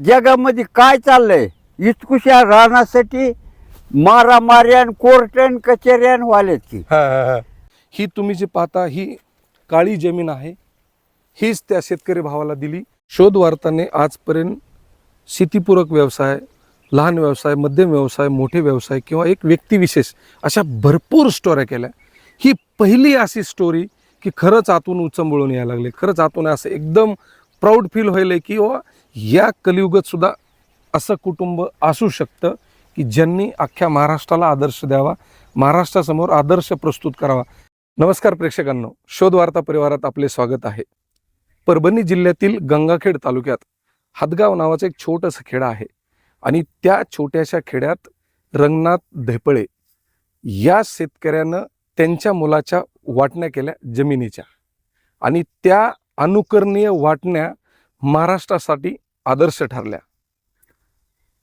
जगामध्ये काय चाललंय? इतकुशा राहण्यासाठी मारामाऱ्यान कोर्टन कचेऱ्यान वालेत की. ही तुम्ही जी पाहता ही काळी जमीन आहे. हीच त्या शेतकरी भावाला दिली. शोध वार्ताने आजपर्यंत शेतीपूरक व्यवसाय लहान व्यवसाय मध्यम व्यवसाय मोठे व्यवसाय किंवा एक व्यक्तिविशेष अशा भरपूर स्टोऱ्या केल्या. ही पहिली अशी स्टोरी की खरंच आतून उचंबळून यायला लागले. खरंच आतून असं एकदम प्राऊड फील व्हायलंय की वा या कलियुगात सुद्धा असं कुटुंब असू शकतं की ज्यांनी अख्ख्या महाराष्ट्राला आदर्श द्यावा महाराष्ट्रासमोर आदर्श प्रस्तुत करावा. नमस्कार प्रेक्षकांनो. शोधवार्ता परिवारात आपले स्वागत आहे. परभणी जिल्ह्यातील गंगाखेड तालुक्यात हदगाव नावाचं एक छोटंसं खेडं आहे आणि त्या छोट्याशा खेड्यात रंगनाथ धेपळे या शेतकऱ्यानं त्यांच्या मुलाच्या वाटण्या केल्या जमिनीच्या आणि त्या अनुकरणीय वाटण्या महाराष्ट्रासाठी आदर्श ठरल्या.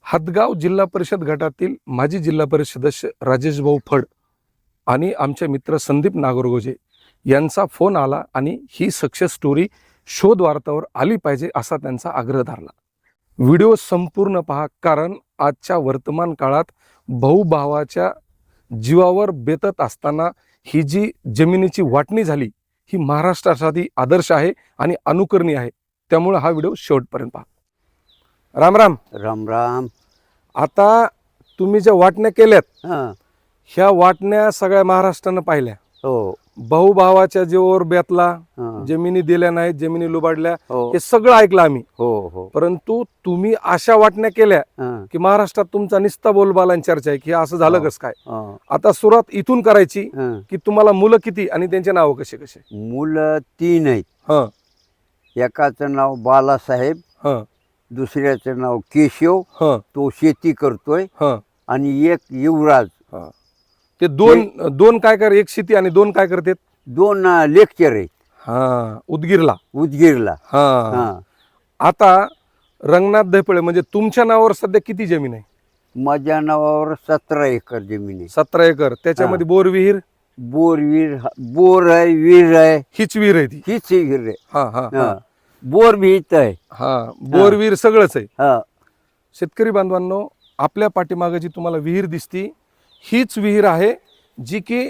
हदगाव जिल्हा परिषद गटातील माजी जिल्हा परिषद सदस्य राजेश भाऊ फड आणि आमचे मित्र संदीप नागरगोजे यांचा फोन आला आणि ही सक्सेस स्टोरी शोध वार्तावर आली पाहिजे असा त्यांचा आग्रह धरला. व्हिडिओ संपूर्ण पहा कारण आजच्या वर्तमान काळात भाऊभावाच्या जीवावर बेतत असताना ही जी जमिनीची वाटणी झाली ही महाराष्ट्रासाठी आदर्श आहे आणि अनुकरणीय आहे. त्यामुळे हा व्हिडिओ शेवटपर्यंत पहा. राम राम. राम राम. आता तुम्ही ज्या वाटण्या केल्यात हं, ह्या वाटण्या सगळ्या महाराष्ट्रानं पाहिल्या. हो. भाऊभावाच्या जीवावर बेतला हं, जमिनी दिल्या नाहीत जमिनी लुबाडल्या हो. हे सगळं ऐकलं आम्ही. हो हो. परंतु तुम्ही अशा वाटण्या केल्या हं, की महाराष्ट्रात तुमचा निस्ता बोलबाला आणि चर्चा आहे की हे असं झालं. कसं काय? हं, आता सुरुवात इथून करायची हं. की तुम्हाला मुलं किती आणि त्यांचे नाव कसे कसे? मुलं तीन आहेत. हं. एकाचं नाव बालासाहेब हं. दुसऱ्याचं नाव केशव हं. तो शेती करतोय हं. आणि एक युवराज. ते दोन दोन काय कर एक शेती आणि दोन काय करतात दोन लेक्चर आहेत. हा उदगीरला. उदगीरला. हा. हा. आता रंगनाथ धैपळे म्हणजे तुमच्या नावावर सध्या किती जमीन आहे? माझ्या नावावर सतरा एकर जमीन आहे. सतरा एकर. त्याच्यामध्ये बोर विहीर? बोर विहीर बोर आहे विहीर आहे. हीच विहीर आहे ती? हीच विहीर आहे. हा हा हा. हा. बोर आहे. हा. बोर विहीर सगळंच आहे. हा. शेतकरी बांधवांनो आपल्या पाठीमागे जी तुम्हाला विहीर दिसती हीच विहीर आहे जी की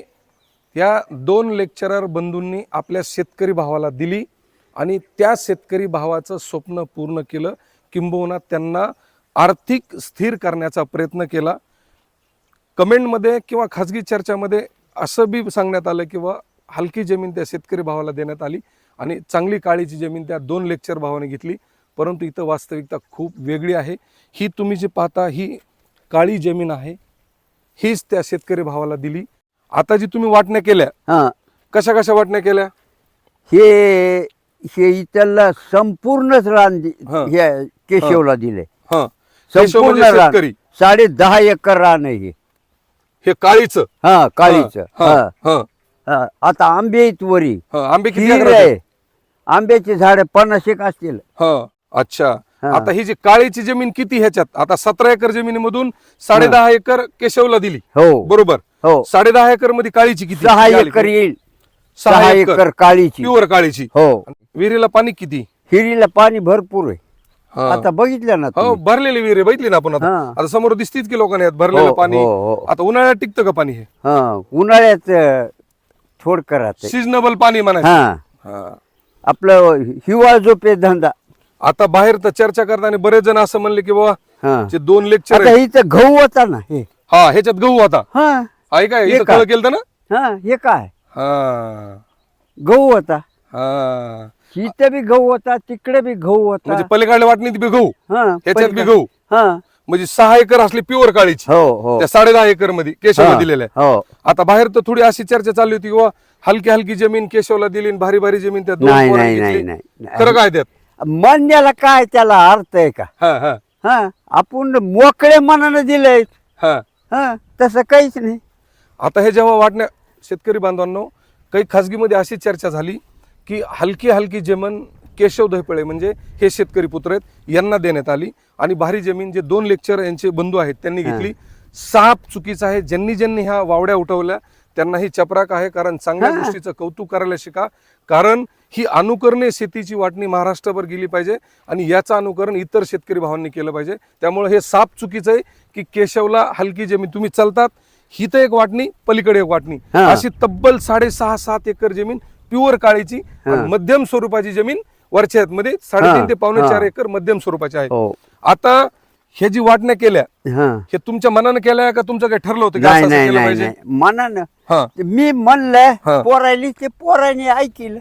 या दोन लेक्चरर बंधूंनी आपल्या शेतकरी भावाला दिली आणि त्या शेतकरी भावाचं स्वप्न पूर्ण केलं. किंबहुना त्यांना आर्थिक स्थिर करण्याचा प्रयत्न केला. कमेंटमध्ये किंवा खाजगी चर्चामध्ये असं बी सांगण्यात आलं किंवा हलकी जमीन त्या शेतकरी भावाला देण्यात आली आणि चांगली काळीची जमीन त्या दोन लेक्चर भावाने घेतली. परंतु इथं वास्तविकता खूप वेगळी आहे. ही तुम्ही जी पाहता ही काळी जमीन आहे. हीच त्या शेतकरी भावाला दिली. आता जी तुम्ही वाटण्या केल्या हा. कशा कशा वाटण्या केल्या? हे हे इथलं संपूर्णच रान दि- हा. हे केशवला दिले. हा. केशव संपूर्ण म्हणजे रान. शेतकरी. साडे दहा एकर रान आहे हे. हे काळीचं. हा काळीच. हा, आता आंबे आहेत वरी. हा. आंबे किती हिर? आहे. आंब्याची झाडे पन्नास एक असतील. हा अच्छा. आता ही जी काळीची जमीन किती ह्याच्यात? आता सतरा एकर जमिनीमधून साडे दहा एकर केशवला दिली. हो. बरोबर? हो. साडे दहा एकरमध्ये काळीची किती? सहा? एकर येईल. सहा एकर. काळीची. प्युअर काळीची. हो. विहिरीला पाणी किती? हिरीला पाणी भरपूर आहे. हा. आता बघितलं ना हो तुम्ही? भरलेली विहीर आहे बघितली ना आपण आता? हा. आता समोर दिसतीच की लोकांनी यात भरलेलं हो, पाणी. हो, हो. आता उन्हाळ्यात टिकतं का पाणी हे? हा उन्हाळ्यात अं, थोड सिजनेबल पाणी म्हणायचं. हा. हा. आपलं हिवाळ झोपे धंदा. आता बाहेर तर चर्चा करताना बरेच जण असं म्हणले की बाबा हा. जे दोन लेक्चर आता इथं गहू होता ना हे. हा ह्याच्यात गहू आता हा. आहे काय? हे इथं का? खळ केलं ना? हा हे काय? हा. गहू होता. हा. इथं बी गहू होता तिकडे बी गहू होता. म्हणजे पलीकडल्या वाटणीत बी गहू. हा ह्याच्यात बी गहू. हा. म्हणजे सहा एकर असली प्युअर काळीची. हो हो. त्या साडे दहा एकरमध्ये केशवला हा, दिलेल्या. हो. आता बाहेर तर थोडी अशी चर्चा चालली होती किंवा हलकी हलकी जमीन केशवला दिली आणि भारी भारी जमीन त्या दोन नाही पोरांनी नाही नाही घेतली. नाही. खरं काय त्यात? म्हणण्याला काय त्याला अर्थ आहे का? हा हा. हा आपण मोकळे मनानं दिलंय. हा. हा तसं काहीच नाही. आता हे जेव्हा वाटण्या शेतकरी बांधवांनो काही खाजगीमध्ये अशी चर्चा झाली की हलकी हलकी जमीन केशव धैपळे म्हणजे हे शेतकरी पुत्र आहेत यांना देण्यात आली आणि भारी जमीन जे दोन लेक्चर यांचे बंधू आहेत त्यांनी घेतली. साप चुकीचा आहे ज्यांनी ज्यांनी ह्या वावड्या उठवल्या त्यांना ही चपराक आहे कारण चांगल्या. गोष्टीचं कौतुक करायला शिका. कारण ही अनुकरणीय शेतीची वाटणी महाराष्ट्रभर गेली पाहिजे आणि याचं अनुकरण इतर शेतकरी भावांनी केलं पाहिजे. त्यामुळे हे साप चुकीचं आहे की केशवला हलकी जमीन तुम्ही चालतात ही तर एक वाटणी पलीकडे एक वाटणी. अशी तब्बल साडेसहा सात एकर जमीन प्युअर काळीची. मध्यम स्वरूपाची जमीन वरच्या मध्ये साडेतीन ते पावणे. चार एकर मध्यम स्वरूपाची आहे. हो. आता हे जी वाटण्या केल्या हा. तुमच्या मनानं केल्या का तुमचं काही ठरलं होतं मनानं? मी म्हणलं. पोरायली ते पोराने ऐकलं.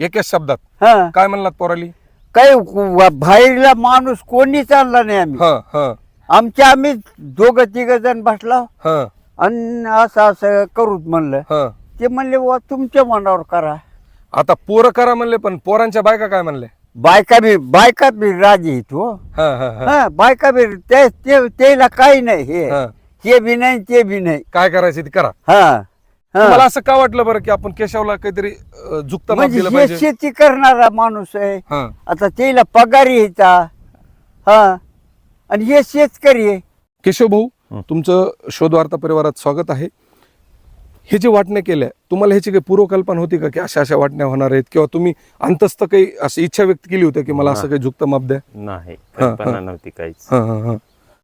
एकाच शब्दात. हा. काय म्हणलात पोराली? काही व- बाहेरला माणूस कोणी चालला नाही आम्ही. हा हा. आमच्या आम्ही दोघं तिघ जण बसला. हा. आणि असं असं करूच म्हणलं. हा. ते म्हणले वा तुमच्या मनावर करा. आता पोरं करा म्हणले पण पोरांच्या बायका काय म्हणले? बायका बी बायका बी राजी आहेत हो. हा हा हा. हा बायका बी ते ते- त्याला काही नाही हे. हा. हे बी नाही ते बी नाही. काय करायचं ते करा. हा. हा. मला असं का वाटलं बरं की आपण केशवला काहीतरी अं, जुक्त माप म्हणजे हे पाहिजे? शेती करणारा माणूस आहे. हा. आता त्याला पगार यायचा हा. आणि हे शेतकरी आहे. केशव भाऊ तुमचं शोध वार्ता परिवारात स्वागत आहे. हे जे वाटण्या केल्या तुम्हाला ह्याची काही पूर्वकल्पना होती का की अशा अशा वाटण्या होणार आहेत? किंवा तुम्ही अंतस्थ काही अशी इच्छा व्यक्त केली होती की मला असं काही जुक्त माप द्या? नाही. हा, कल्पना. नव्हती काहीच. हा, हा, हा.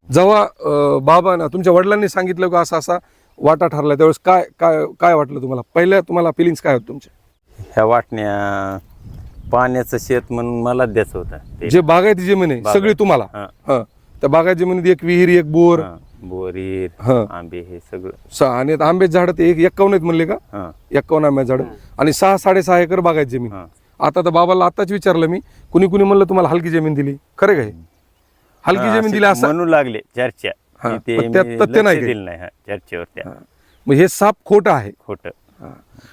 जेव्हा अं, बाबांना तुमच्या वडिलांनी सांगितलं का असा असा वाटा ठरला त्यावेळेस काय काय काय वाटलं तुम्हाला? पहिल्या तुम्हाला फिलिंग्स काय होत तुमचे ह्या वाटण्या पाण्याचं शेत म्हणून मला द्यायचं होतं. ते. जे बागायती जमीन आहे बागायत. सगळी तुम्हाला? हा, हा. त्या बागायत जमिनीत एक विहीर एक बोर? हा. बोरीर हा. आंबे हे सगळं. स- आणि आता आंब्याचे झाड ते एक एक्कावन्न आहेत म्हणले का? हा. एक्कावन्न आंब्याचे झाड. आणि सहा साडेसहा एकर बागायत जमीन. हा. आता तर बाबाला आताच विचारलं मी कुणी कुणी म्हणलं तुम्हाला हलकी जमीन दिली? खरं काय हलकी हा, जमीन असे दिली असं म्हणू लागले चर्चा. हा, मी ते पण त्यात मी तथ्य नाही लक्ष काही. दिलं नाही हा, चर्चेवर त्या. मग हे साप खोटं आहे. खोट.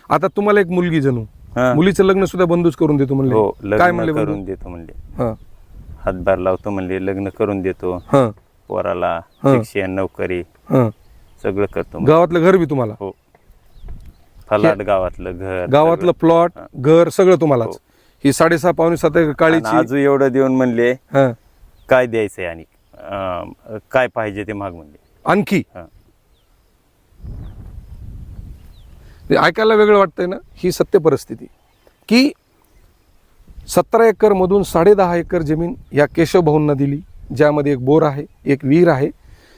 आता तुम्हाला एक मुलगी जणू. हा. मुलीचं लग्न सुद्धा बंदूच करून देतो हो म्हणले काय म्हणले बंधू? करून देतो म्हणले. हा. हातभार लावतो म्हणले लग्न करून देतो. हा. पोराला. शिक्षण नोकरी हा. सगळं करतो म्हणले. गावातलं घर बी तुम्हाला? हो. फलाट गावातलं घर गावातलं. प्लॉट. घर सगळं तुम्हालाच. हो. ही साडेसहा पावणे सात एकर आणि काळीची आजू एवढं देऊन म्हणले हा. काय द्यायचंय आणि? अं, काय पाहिजे ते माग म्हणले आणखी? हा. हे ऐकायला वेगळं वाटतंय ना? ही सत्य परिस्थिती. की सतरा एकर मधून साडेदहा एकर जमीन या केशव भाऊंना दिली ज्यामध्ये एक बोर आहे एक विहीर आहे.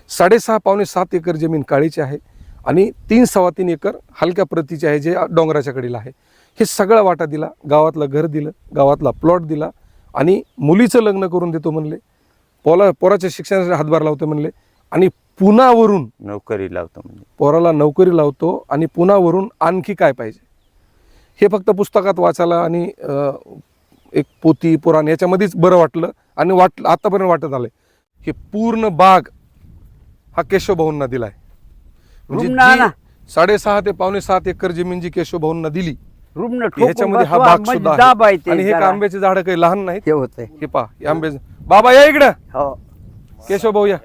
साडेसहा पावणे सात एकर जमीन काळीची आहे आणि तीन सव्वा तीन एकर हलक्या प्रतीचे आहे जे डोंगराच्या कडेला आहे. हे सगळा वाटा दिला गावातलं घर दिलं गावातला प्लॉट दिला आणि मुलीचं लग्न करून देतो म्हणले. पोला पोराच्या शिक्षणासाठी हातभार लावतो म्हणले. आणि पुनावरून नोकरी लावतो म्हणजे. पोराला नोकरी लावतो आणि पुन्हावरून आणखी काय पाहिजे? हे फक्त पुस्तकात वाचायला आणि एक पोती पुराण याच्यामध्येच बरं वाटलं आणि वाटलं आतापर्यंत वाटत आलंय. हे पूर्ण बाग हा केशव भाऊंना दिलाय. म्हणजे. साडेसहा ते पावणे सात एकर जमीन जी केशव भाऊंना दिली रुग्ण ठोकून ह्याच्यामध्ये हा बसवा, म्हणजे सुद्धा दाब आहे. आहे ते आणि हे जरा. आंब्याचे झाड काही लहान नाहीत? हे होतंय. हे हे आंब्याचे बाबा या इकडं. हो. केशव भाऊ या.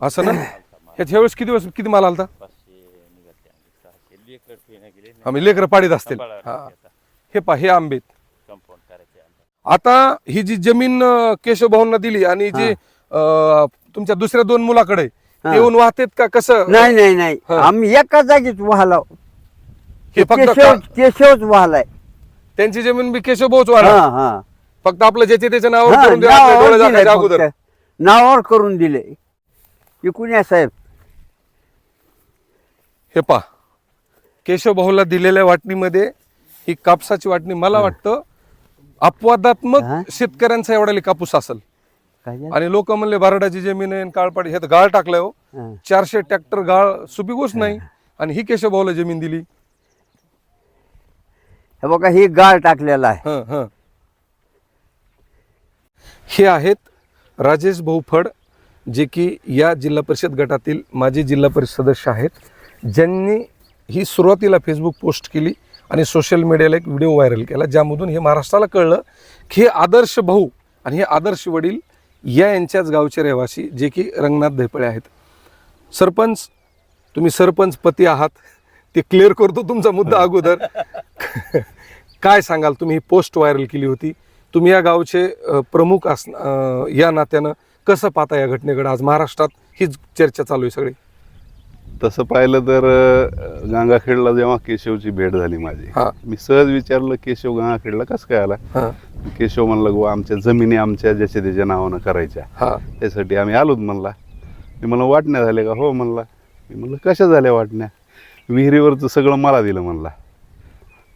असं ना? ह्याच्या वेळेस किती दिवस किती माल आलता? आम्ही लेकर पाडीत असतील. हा. हे पहा हे आंबे आहेत. आता ही जी जमीन अं, केशव भाऊंना दिली आणि जी अं, तुमच्या दुसऱ्या दोन मुलाकडे. ते येऊन वाहतेत का? कसं? नाही नाही नाही. आम्ही एका जागीच वाहला. हे फक्त केशव का- केशवच वाहलाय. त्यांची जमीन बी केशव हा हा. फक्त आपलं ज्याचे त्याच्या नावावर हा, करून द्या, आपल्या नावावर डोळे दिलंय झाकायच्या अगोदर. फक्त. नावावर करून दिले. इकुण्या साहेब. हे पहा. केशव भाऊला दिलेल्या वाटणीमध्ये ही कापसाची वाटणी मला वाटतं अपवादात्मक? शेतकऱ्यांचा एवढा कापूस असेल. काय झालं? आणि लोक म्हणले बारडाची जमीन आहे आणि काळपाडी हे तर गाळ टाकलंय हो. हा. चारशे ट्रॅक्टर गाळ सुपी गोष्ट नाही. आणि ही केशव भाऊला जमीन दिली. हे बघा ही गाळ टाकलेला आहे. हं, हं. हे आहेत राजेश भाऊ फड जे की या जिल्हा परिषद गटातील माजी जिल्हा परिषद सदस्य आहेत. ज्यांनी ही सुरुवातीला फेसबुक पोस्ट केली आणि सोशल मीडियाला एक व्हिडिओ व्हायरल केला ज्यामधून हे महाराष्ट्राला कळलं की हे आदर्श भाऊ आणि हे आदर्श वडील या यांच्याच गावचे रहिवासी जे की रंगनाथ धैपळे आहेत. सरपंच तुम्ही सरपंच पती आहात. ते क्लिअर करतो तुमचा मुद्दा अगोदर. काय सांगाल? तुम्ही ही पोस्ट व्हायरल केली होती. तुम्ही या गावचे प्रमुख अस या नात्यानं कसं पाहता या घटनेकडे? आज महाराष्ट्रात हीच चर्चा चालू आहे सगळी. तसं पाहिलं तर गंगाखेडला जेव्हा केशवची भेट झाली माझी. मी सहज विचारलं केशव गंगाखेडला कसं काय आला? केशव म्हणलं गो आमच्या जमिनी आमच्या ज्याच्या त्याच्या नावानं करायच्या. त्यासाठी आम्ही आलोत म्हणला. मी म्हणलं वाटण्या झाल्या का? हो म्हणला. मी म्हणलं कशा झाल्या वाटण्या? विहिरीवरचं सगळं मला दिलं म्हणला.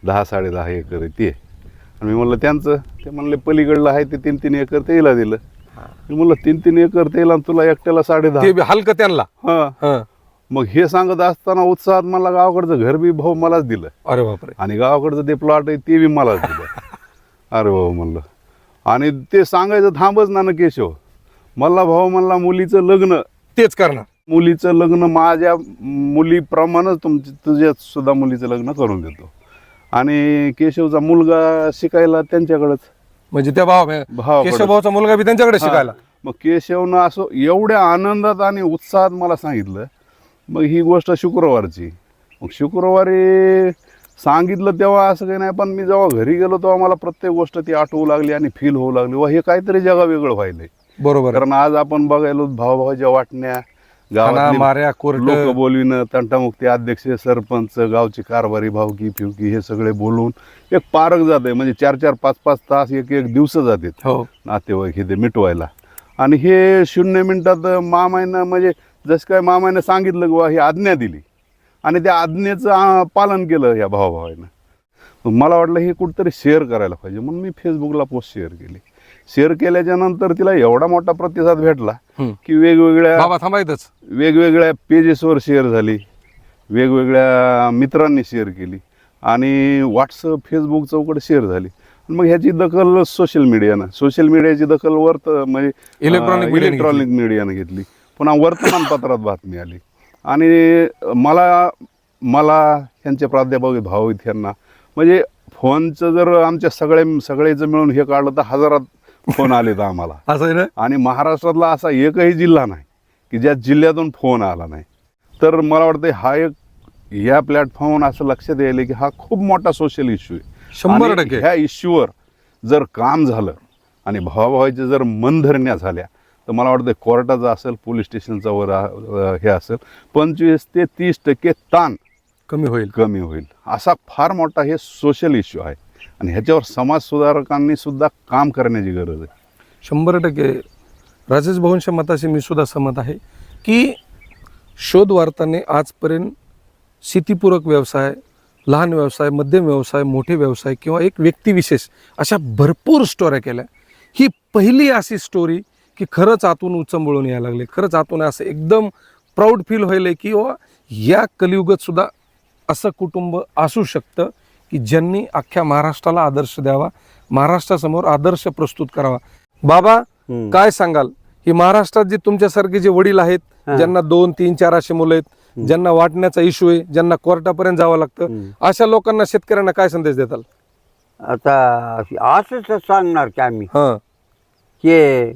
दहा साडे दहा एकर आहे ते आणि मी म्हणलं त्यांचं? ते म्हणले पलीकडलं आहे ते तीन तीन एकर तेला दिलं. मी म्हणलं तीन तीन एकर तेल आणि तुला एकट्याला साडे दहा. ते हलकं त्यांना. हां. हा. मग हे सांगत असताना उत्साहात मला गावाकडचं घर बी भाऊ मलाच दिलं. अरे बापरे. आणि गावाकडचं ते प्लॉट आहे ते बी मलाच दिलं. अरे भाऊ म्हणलं. आणि ते सांगायचं थांबच ना न केशव. मला भाऊ म्हणला मुलीचं लग्न. तेच करणार. मुलीचं लग्न माझ्या मुलीप्रमाणेच तुमच्या तुझ्या सुद्धा मुलीचं लग्न करून देतो आणि केशवचा मुलगा शिकायला त्यांच्याकडंच म्हणजे त्या भाव. केशव भाऊचा मुलगा बी त्यांच्याकडे शिकायला. मग केशवनं असं एवढ्या आनंदात आणि उत्साहात मला सांगितलं मग ही गोष्ट शुक्रवारची मग शुक्रवारी सांगितलं तेव्हा असं काही नाही पण मी जेव्हा घरी गेलो तेव्हा मला प्रत्येक गोष्ट ती आठवू लागली आणि फील होऊ लागली वा हे काहीतरी जगा वेगळं व्हायलंय बरोबर. कारण आज आपण बघायलो भावाभावाच्या वाटण्या खाना, गावात माऱ्या कोर्ट लोक बोलविणं तंटामुक्ती अध्यक्ष सरपंच गावची कारभारी भावकी फिवकी हे सगळे बोलून एक पारक जात. म्हणजे चार चार पाच पाच तास एक एक दिवस जातात हो. नातेवाईक हे ते मिटवायला. आणि हे शून्य मिनिटात मामानं म्हणजे जसं काय मामानं सांगितलं किंवा ही आज्ञा दिली. आणि त्या आज्ञेचं पालन केलं या भावाभावानं मला वाटलं हे कुठंतरी शेअर करायला पाहिजे. म्हणून मी फेसबुकला पोस्ट शेअर केली. शेअर केल्याच्यानंतर तिला एवढा मोठा प्रतिसाद भेटला. की वेगवेगळ्या बाबा थांबायतच वेगवेगळ्या पेजेसवर शेअर झाली वेगवेगळ्या मित्रांनी शेअर केली आणि व्हॉट्सअप फेसबुक चौकड शेअर झाली. मग ह्याची दखल सोशल मीडियानं सोशल मीडियाची दखल वर्त म्हणजे ने इलेक्ट्रॉनिक मीडियानं घेतली. पुन्हा वर्तमानपत्रात बातमी आली. आणि मला मला ह्यांचे प्राध्यापक भाऊ आहेत ह्यांना म्हणजे फोनचं जर आमच्या सगळे सगळ्याचं मिळून हे काढलं तर हजारात फोन आलेत आम्हाला. असं आहे ना? आणि महाराष्ट्रातला असा एकही जिल्हा नाही की ज्या जिल्ह्यातून फोन आला नाही. तर मला वाटतं हा एक या प्लॅटफॉर्मवर असं लक्षात यायला की हा खूप मोठा सोशल इश्यू आहे. शंभर टक्के. ह्या इश्यूवर जर काम झालं आणि भावाभावाचे जर मनधरण्या झाल्या तर मला वाटतं कोर्टाचं असेल पोलीस स्टेशनचा वर हे असेल पंचवीस ते तीस टक्के ताण कमी होईल. कमी होईल. असा फार मोठा हे सोशल इश्यू आहे. आणि ह्याच्यावर समाजसुधारकांनी सुद्धा काम करण्याची गरज आहे. शंभर टक्के. राजेश भाऊंच्या मताशी मी सुद्धा सहमत आहे की शोध वार्ताने आजपर्यंत शेतीपूरक व्यवसाय लहान व्यवसाय मध्यम व्यवसाय मोठे व्यवसाय किंवा एक व्यक्तिविशेष अशा भरपूर स्टोऱ्या केल्या. ही पहिली अशी स्टोरी की खरंच आतून उचंबळून यायला लागले. खरंच आतून असं एकदम प्राऊड फील व्हायला की वा या कलियुगात सुद्धा असं कुटुंब असू शकतं की ज्यांनी अख्ख्या महाराष्ट्राला आदर्श द्यावा महाराष्ट्रासमोर आदर्श प्रस्तुत करावा. बाबा. काय सांगाल? ही महाराष्ट्रात जे तुमच्यासारखे जे वडील आहेत. ज्यांना दोन तीन चार असे मुलं आहेत ज्यांना वाटण्याचा इश्यू आहे ज्यांना कोर्टापर्यंत जावं लागतं. अशा लोकांना शेतकऱ्यांना काय संदेश देताल? आता असंच सांगणार की आम्ही. की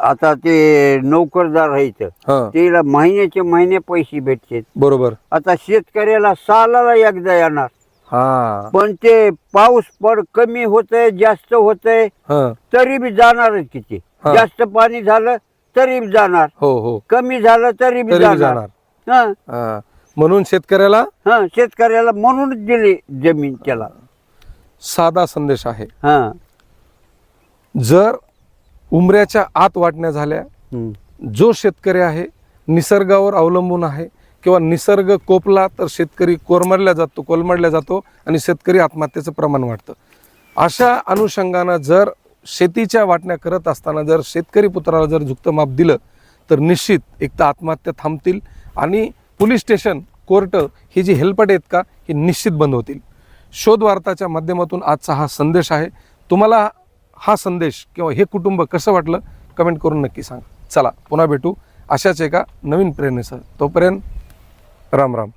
आता ते नोकरदार हा. त्याला महिन्याचे महिने पैसे भेटते बरोबर. आता शेतकऱ्याला सालाला एकदा येणार. हा. पण ते पाऊस पड कमी होतंय जास्त होतंय हा. तरी बी जाणारच किती. हा. जास्त पाणी झालं तरी बी जाणार. हो हो. कमी झालं तरी बी तरी बी जाणार. जाणार. हा. हा. म्हणून शेतकऱ्याला? हा शेतकऱ्याला म्हणूनच दिली जमीन त्याला. साधा संदेश आहे. हा. जर उमऱ्याच्या आत वाटण्या झाल्या हम्म. जो शेतकरी आहे निसर्गावर अवलंबून आहे किंवा निसर्ग कोपला तर शेतकरी कोरमडल्या जातो कोलमडल्या जातो आणि शेतकरी आत्महत्येचं प्रमाण वाढतं. अशा अनुषंगानं जर शेतीच्या वाटण्या करत असताना जर शेतकरी पुत्राला जर झुकतं माप दिलं तर निश्चित एक तर आत्महत्या थांबतील आणि पोलीस स्टेशन कोर्ट ही जी हेल्पट आहेत का ही निश्चित बंद होतील. शोध वार्ताच्या माध्यमातून आजचा हा संदेश आहे. तुम्हाला हा संदेश किंवा हे कुटुंब कसं वाटलं कमेंट करून नक्की सांगा. चला पुन्हा भेटू. अशाच एका नवीन प्रेरणेसह. तोपर्यंत राम राम